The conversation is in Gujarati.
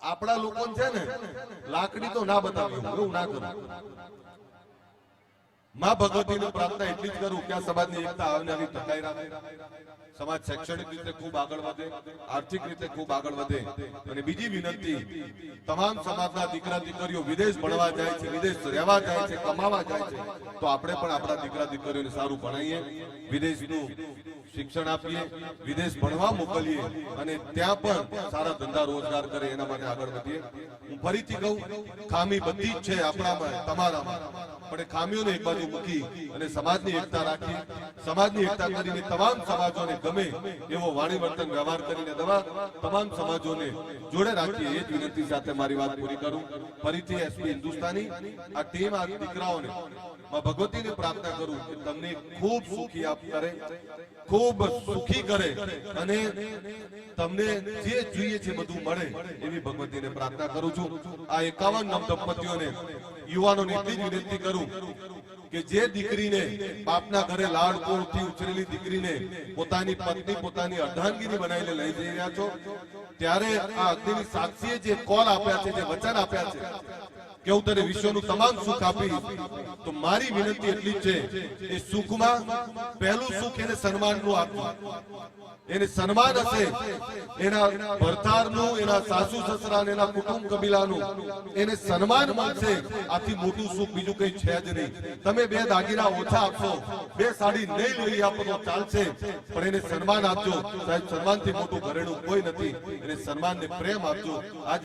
આપણા લોકો છે ને, લાકડી તો ના બતાવી હું ના કરું. માં ભગવતીની પ્રાર્થના એટલી જ કરું કે આ સમાજની એકતા આવનારી સમાજ શૈક્ષણિક રીતે ખૂબ આગળ વધે, આર્થિક રીતે ખૂબ આગળ વધે. અને બીજી વિનંતી, તમામ સમાજના દીકરા, દીકરીઓ વિદેશ ભણવા જાય છે, વિદેશ રહેવા જાય છે, કમાવા જાય છે, તો આપણે પણ આપણા દીકરા, દીકરીઓને સારું ભણાવીએ. વિદેશનું શિક્ષણ આપીએ, વિદેશ ભણવા મોકલીએ અને ત્યાં પણ સારા ધંધા રોજગાર કરે એના માટે આગળ વધીએ. હું ફરીથી કહું, ખામી બધી જ છે આપણામાં, તમારામાં. પણ ખામીઓને એક બાજુ મૂકી અને સમાજની એકતા રાખી, સમાજની એકતા કરીને તમામ સમાજોને ગમે એવો વાણી વર્તન વ્યવહાર કરીને દવા તમામ સમાજોને જોડે રાખીએ, એ જ વિનંતી સાથે મારી વાત પૂરી કરું. ફરીથી એસપી હિન્દુસ્તાની, આ ટીમ આ દીકરાઓને ભગવતીને પ્રાર્થના કરું કે તમને ખૂબ સુખી આપ કરે, ખૂબ સુખી કરે અને તમને જે જોઈએ છે બધું મળે એવી ભગવતીને પ્રાર્થના કરું છું. આ એકાવન નવ દંપતીઓને યુવાનોને વિનંતી કરું કે જે દીકરીને બાપના ઘરે લાડકોળથી ઉછરેલી દીકરીને પોતાની પત્ની, પોતાની અર્ધાંગીની બનાવીને લઈ જઈ રહ્યા છો, ત્યારે આ અગ્નિની સાક્ષીએ જે કોલ આપ્યા છે, જે વચન આપ્યા છે કે હું તને વિશ્વનું તમામ સુખ આપી તો મારી વિનંતી એટલી છે એ સુખમાં પહેલું સુખ એને સન્માનનું આપવું. એને સન્માન હશે એના ભરતારનું, એના સાસુ સસરા એના કુટુંબ કબીલાનું. એને સન્માન મળશે. આથી મોટું સુખ બીજું કઈ છે જ નહીં. તમે બે દાગીના ઓછા આપશો. બે સાડી નહીં લઈ આપો તો ચાલશે. પણ એને સન્માન આપજો. સાહેબ, સન્માનથી મોટું ઘરેણું કોઈ નથી. એને સન્માન ને પ્રેમ આપજો. આજ